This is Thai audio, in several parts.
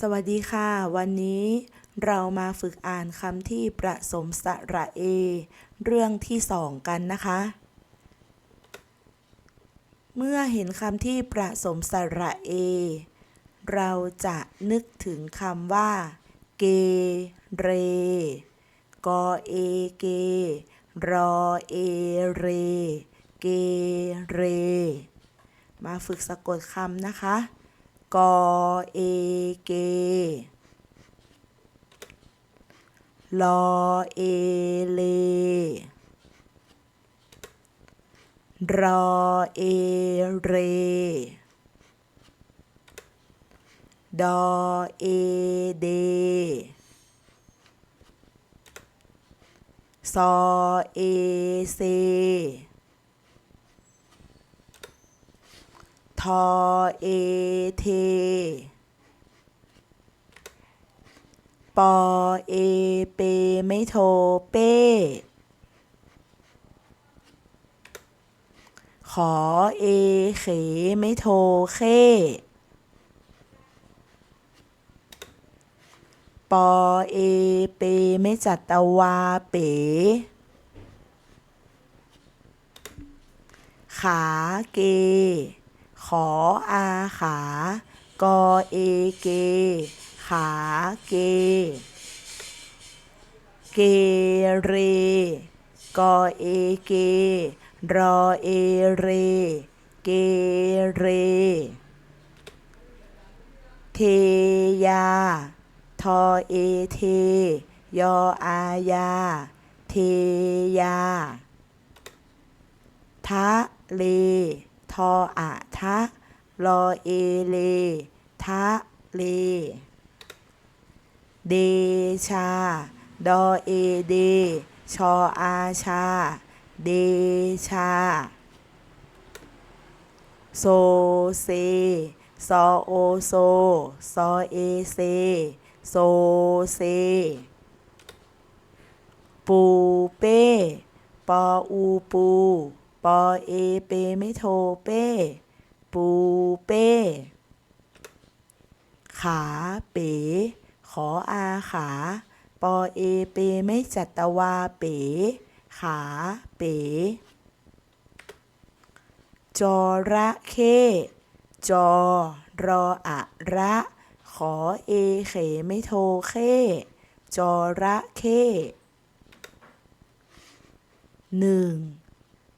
สวัสดีค่ะ วันนี้เรามาฝึกอ่านคำที่ประสมสระเอ เรื่องที่สองกันนะคะ เมื่อเห็นคำที่ประสมสระเอ เราจะนึกถึงคำว่า เก เร กอเอเก รอเอเร เกเร มาฝึกสะกดคำนะคะ กอเอเกลอเอเลรอเอเร ดอเอเดซอเอเซ ทอเอเท ปอเอเปไม่โทเป้ขอเอเขไม่โทเข้ปอเอเปไม่จัตตวาเป๋ ขาเก ออาขากอเอเก ขาเก เกเร กอเอเก รอเอเร เกเร เทยา ทอเอเท ยออายา เทยาทะเล ทออะทะรอเอเลทะเล เดชา ดอเอเด ชออาชา เดชา โซเซ ซอโอโซ ซอเอเซ โซเซ ปูเป้ ปออูปู ปอเอเปไม่โทเป้ ปูเป้ ขาเป๋ ขออาขา ปอเอเปไม่จัตวาเป๋ ขาเป๋จอระเข้จอรออะระ ขอเอเขไม่โทเข้จอระเข้หนึ่ง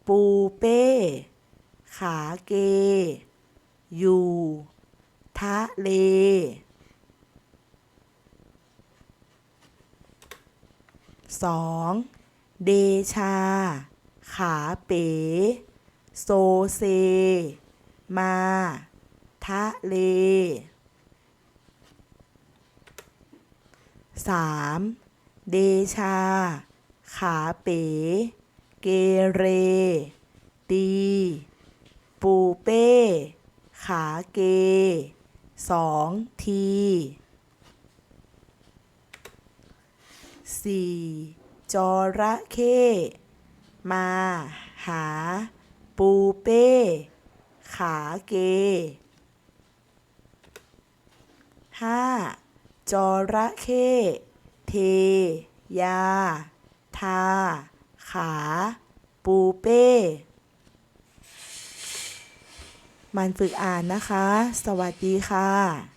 ปูเป้ ขาเก ยูทะเล สอง เดชา ขาเป๋ โซเซ มา ทะเลสามเดชา ขาเป๋ เกเร ตี ปูเป้ ขาเกสองทีสี่จระเข้มาหา ปูเป้ ขาเกห้าจระเข้เทยา ทา ขาปูเป้ มันฝึกอ่านนะคะ สวัสดีค่ะ